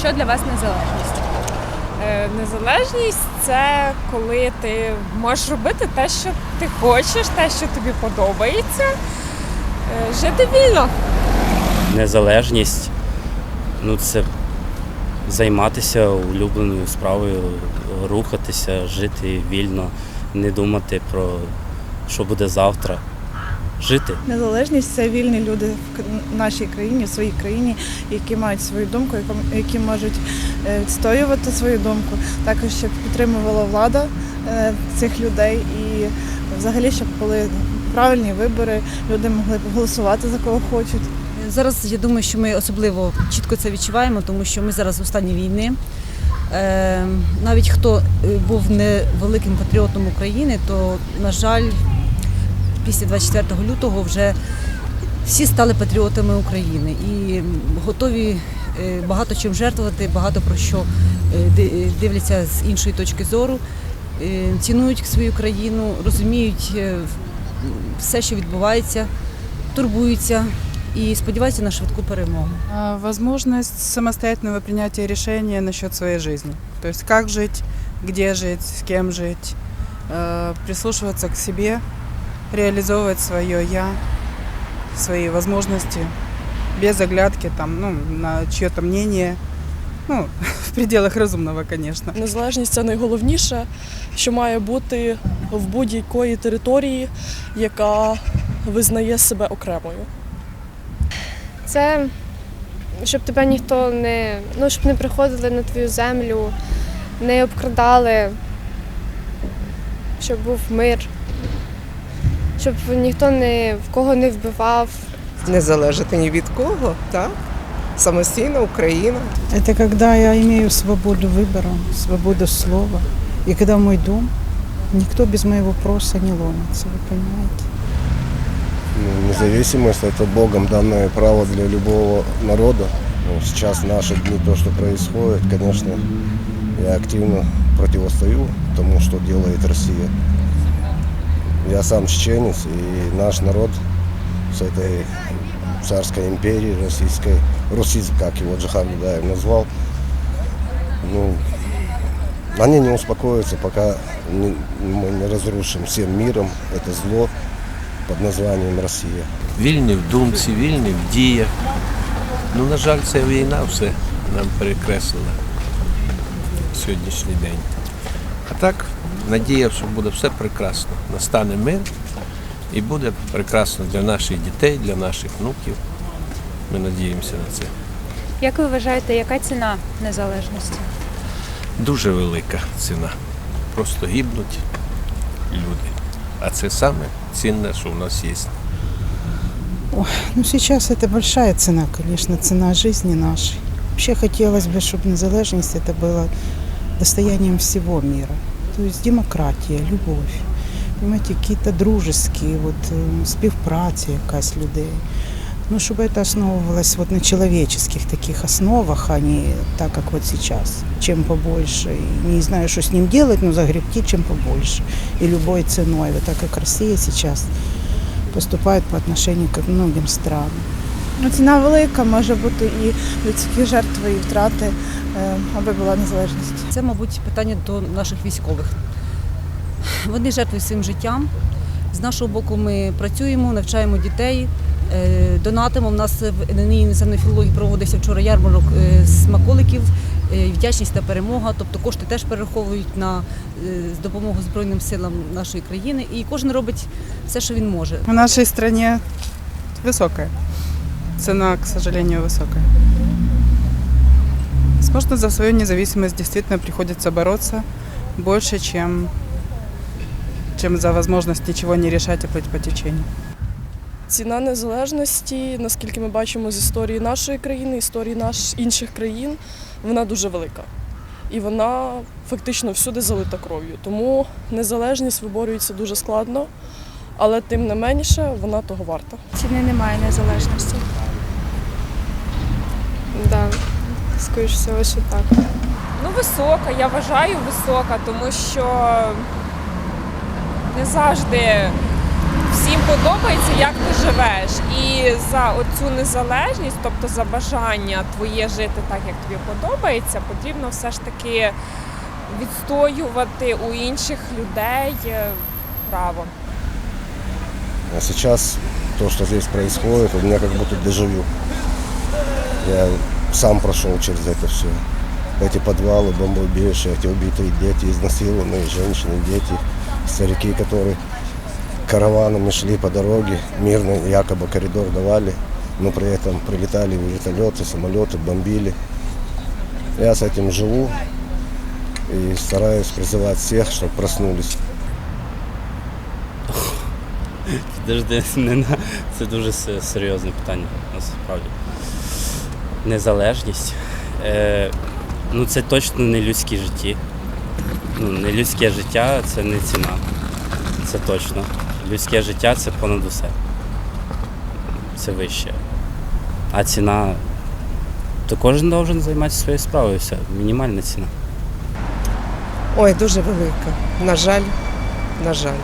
Що для вас незалежність? Е, Незалежність це коли ти можеш робити те, що ти хочеш, те, що тобі подобається. Е, Жити вільно. Незалежність ну це займатися улюбленою справою, рухатися, жити вільно, не думати про що буде завтра. Жити. Незалежність це вільні люди в к- нашій країні, в своїй країні, які мають свою думку, які можуть е, відстоювати свою думку. Також щоб підтримувала влада е, цих людей і взагалі, щоб були правильні вибори, люди могли голосувати за кого хочуть. Зараз я думаю, що ми особливо чітко це відчуваємо, тому що ми зараз у стані війни. Е, навіть хто був не великим патріотом України, то, на жаль, після 24 лютого вже всі стали патріотами України і готові е, багато чим жертвувати, багато про що е, дивляться з іншої точки зору, е, цінують свою країну, розуміють е, все, що відбувається, турбуються і сподіваються на швидку перемогу. Возможность самостоятельного принятия решения насчет своей жизни. То есть как жить, где жить, с кем жить, э, прислушиваться к себе, реализовывать свое я, свои возможности, без оглядки там, ну, на чье-то мнение. Ну, в пределах разумного, конечно. Незалежність це найголовніше, що має бути в будь-якої території, яка визнає себе окремою. Це щоб тебе ніхто не ну, щоб не приходили на твою землю, не обкрадали, щоб був мир, щоб ніхто не в кого не вбивав. не залежати ні від кого, так? Самостійна Україна. Это когда я имею свободу выбора, свободу слова. И когда в мой дом никто без моего проса не ломится, вы понимаете? Ну, Независимость – это Богом данное право для любого народа. Ну, сейчас в наши дни то, что происходит, конечно, я активно противостою тому, что делает Россия. Я сам чеченец, и наш народ с этой царской империи российской, русизм, как его Джахан Дудаев назвал, ну, они не успокоятся, пока не- мы не разрушим всем миром это зло под названием Россия. Вільні в думці, вільні в діях. Ну, на жаль, ця війна все нам перекреслила сьогоднішній день. А так, надія, що буде все прекрасно. Настане мир і буде прекрасно для наших дітей, для наших внуків. Ми надіємося на це. Як ви вважаєте, яка ціна незалежності? Дуже велика ціна. Просто гибнуть люди. А це саме цінне, що в нас є. Ну, сейчас это большая цена, конечно, цена жизни нашей. Вообще хотелось бы, чтобы незалежность это было достоянием всего мира. То есть демократия, любовь, понимаете, какие-то дружеские, вот, э, співпраця якась людей. Ну, чтобы это основывалось вот на человеческих таких основах, а не так, как вот сейчас. Чем побольше. И не знаю, что с ним делать, но загребти чем побольше. И любой ценой. Вот так, как Россия сейчас поступает по отношению к многим странам. Ну, ціна велика, може бути і людські жертви, і втрати, е, аби була незалежність. Це, мабуть, питання до наших військових. Вони жертвують своїм життям. З нашого боку, ми працюємо, навчаємо дітей, е, донатимо. У нас в ННІ іноземної філології проводився вчора ярмарок е, смаколиків, вдячність та перемога. Тобто кошти теж перераховують на допомогу Збройним силам нашої країни. І кожен робить все, що він може. В нашей стране высокая. Цена, к сожалению, высокая. Возможно, за свою независимость действительно приходится бороться больше, чем, чем за возможность ничего не решать и плыть по течению. Ціна незалежності, наскільки ми бачимо з історії нашої країни, історії наш, інших країн, вона дуже велика. І вона фактично всюди залита кров'ю. Тому незалежність виборюється дуже складно, але тим не менше вона того варта. Ціни немає незалежності. Да, скоріш всього, що так. Ну, висока, я вважаю висока, тому що не завжди всім подобається, як ти живеш. І за оцю незалежність, тобто за бажання твоє жити так, як тобі подобається, потрібно все ж таки відстоювати у інших людей е, право. А сейчас то, что здесь происходит, у меня как будто дежавю. Я сам прошел через это все. Эти подвалы, бомбоубежища, эти убитые дети, изнасилованные женщины, дети, старики, которые караванами шли по дороге, мирно якобы коридор давали, но при этом прилетали вертолеты, самолеты, бомбили. Я с этим живу и стараюсь призывать всех, чтобы проснулись. Це дуже се- серйозне питання, насправді. Незалежність. Е, ну це точно не людські житті. Ну, не людське життя це не ціна. Це точно. Людське життя це понад усе. Це вище. А ціна. То кожен должен займатися своєю справою. Все. Мінімальна ціна. Ой, дуже велика. На жаль, на жаль,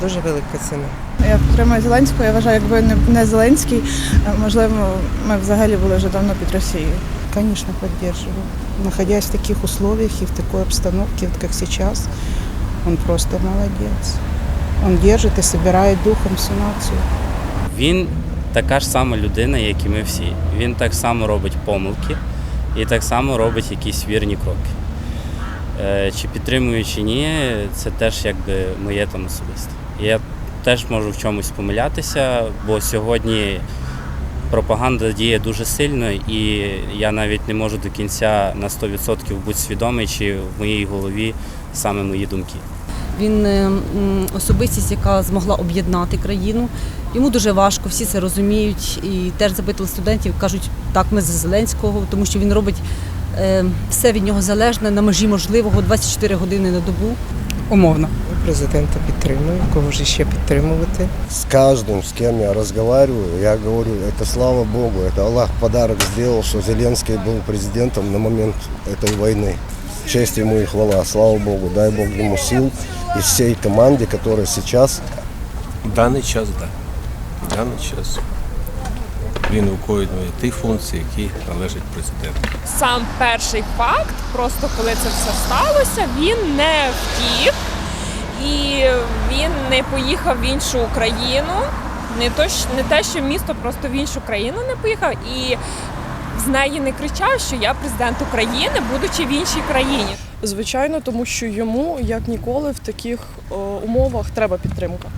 дуже велика ціна. Я підтримую Зеленського. Я вважаю, якби не- не Зеленський, е, можливо, ми взагалі були вже давно під Росією. Конечно, поддерживаю. Находясь в таких условиях и в такой обстановке, вот как сейчас, он просто молодец. Он держит и собирает духом всю нацию. Він така ж сама людина, як і ми всі. Він так само робить помилки і так само робить якісь вірні кроки. Е, Чи підтримую, чи ні, це теж якби моє там особисте. Я теж можу в чомусь помилятися, бо сьогодні пропаганда діє дуже сильно, і я навіть не можу до кінця на 100% бути свідомий, чи в моїй голові саме мої думки. Він е, особистість, яка змогла об'єднати країну. Йому дуже важко, всі це розуміють. І теж запитували студентів, кажуть, так, ми за Зеленського, тому що він робить е, все від нього залежне на межі можливого 24 години на добу. Умовно Президента підтримую, кого ж ще підтримувати. С каждым, с кем я разговариваю, я говорю, это слава Богу, это Аллах подарок сделал, что Зеленский был президентом на момент этой войны. Честь ему и хвала, слава Богу, дай Бог ему сил и всей команде, которая сейчас В даний час так. В даний час він виконує ті функції, які належать президенту. Сам перший факт, просто коли це все сталося, він не втік і він не поїхав в іншу Україну. Не то не те, що місто просто в іншу країну не поїхав, і з неї не кричав, що я президент України, будучи в іншій країні. Звичайно, тому що йому, як ніколи, в таких е, умовах треба підтримка.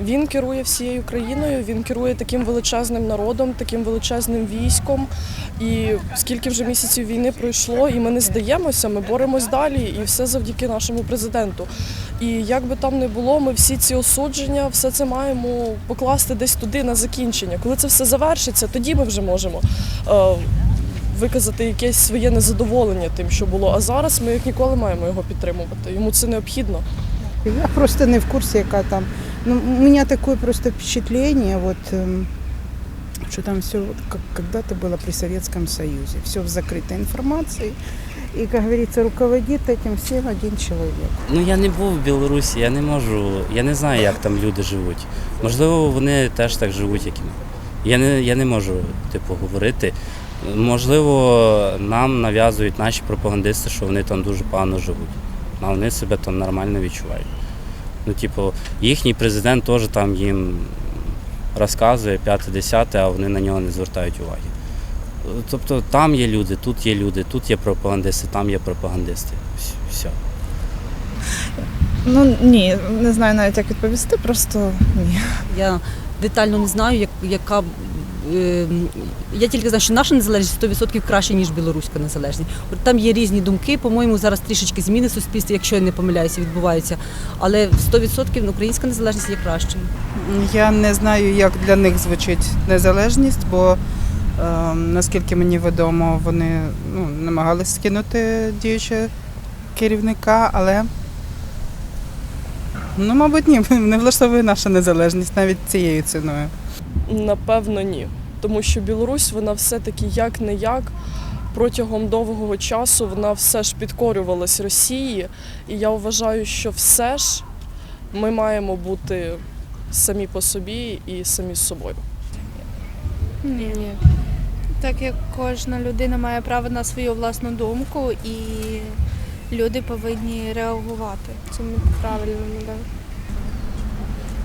Він керує всією країною, він керує таким величезним народом, таким величезним військом. І скільки вже місяців війни пройшло, і ми не здаємося, ми боремось далі, і все завдяки нашому президенту. І як би там не було, ми всі ці осудження, все це маємо покласти десь туди на закінчення. Коли це все завершиться, тоді ми вже можемо. е, Виказати якесь своє незадоволення тим, що було. А зараз ми як ніколи маємо його підтримувати. Йому це необхідно. Я просто не в курсе, яка там. Ну, у меня такое просто впечатление, вот, эм, что там все как когда-то было при Советском Союзе. Все в закрытой информации. И, как говорится, руководит этим всем один человек. Ну я не був в Білорусі, я не можу, я не знаю, як там люди живуть. Можливо, вони теж так живуть, як і ми. Я не, я не можу типу, говорити. Можливо, нам нав'язують наші пропагандисти, що вони там дуже погано живуть. А вони себе там нормально відчувають. Ну, типу, їхній президент теж там їм розказує п'яте-десяте, а вони на нього не звертають уваги. Тобто там є люди, тут є люди, тут є пропагандисти, там є пропагандисти. Все. Ну ні, не знаю навіть як відповісти, просто ні. Я детально не знаю, як, яка. Е, Я тільки знаю, що наша незалежність 100% краще, ніж білоруська незалежність. От Там є різні думки. По-моєму, зараз трішечки зміни в суспільстві, якщо я не помиляюся, відбуваються. Але 100% українська незалежність є кращою. Я не знаю, як для них звучить незалежність, бо е, наскільки мені відомо, вони ну, намагалися скинути діючого керівника, але ну, мабуть, ні, не влаштовує наша незалежність навіть цією ціною. Напевно, ні. Тому що Білорусь, вона все-таки як не як. Протягом довгого часу вона все ж підкорювалась Росії, і я вважаю, що все ж ми маємо бути самі по собі і самі з собою. Ні. Ні. Так як кожна людина має право на свою власну думку, і люди повинні реагувати. Це правильно, да.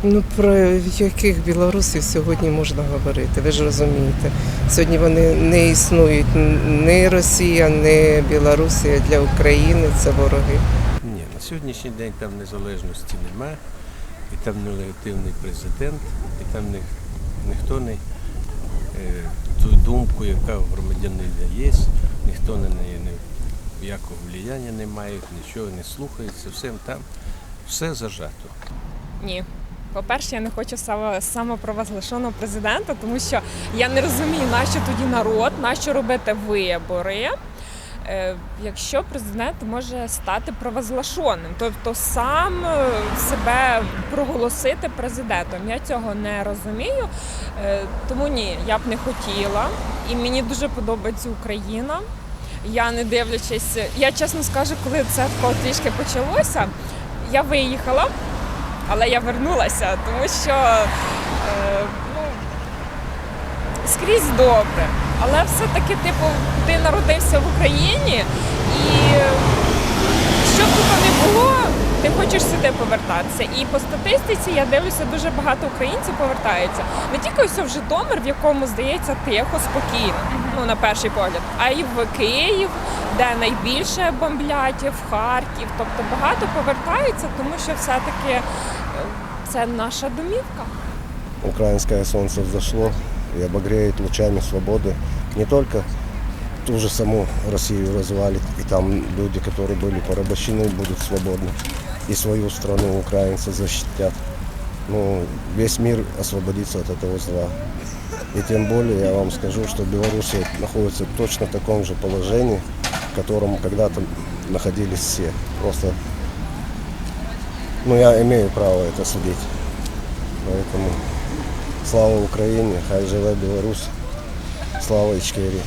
Ну про яких білорусів сьогодні можна говорити? Ви ж розумієте. Сьогодні вони не існують ні Росія, ні Білорусія для України. Це вороги. Ні, на сьогоднішній день там незалежності немає, і там нелегітимний президент, і там ні, ніхто не е, ту думку, яка у громадянина є, ніхто на неї не, ніякого влияння не має, нічого не слухається, все там все зажато. Ні. По-перше, я не хочу само- самопровозглашеного президента, тому що я не розумію, нащо тоді народ, нащо робити вибори. е, Якщо президент може стати провозглашеним, тобто сам е, себе проголосити президентом, я цього не розумію. Е, Тому ні, я б не хотіла. І мені дуже подобається Україна. Я не дивлячись, я чесно скажу, коли це трішки почалося, я виїхала, але я вернулася, тому що е, ну, скрізь добре. Але все-таки, типу, ти народився в Україні і що б тут не було, ти хочеш сюди повертатися. І по статистиці я дивлюся, дуже багато українців повертаються. Не тільки ось в Житомир, в якому здається тихо, спокійно, ну на перший погляд, а й в Київ, де найбільше бомблять, в Харків. Тобто багато повертаються, тому що все-таки е, це наша домівка. Украинское солнце взошло и обогреет лучами свободы не только ту же саму Россию развалит, и там люди, которые были порабощены, будут свободны, и свою страну украинцы защитят. Ну, весь мир освободится от этого зла. И тем более я вам скажу, что Белоруссия находится в точно таком же положении, в котором когда-то находились все. Просто, ну, я имею право это судить. Поэтому слава Україні, хай живе Білорусь, слава Ічкерії.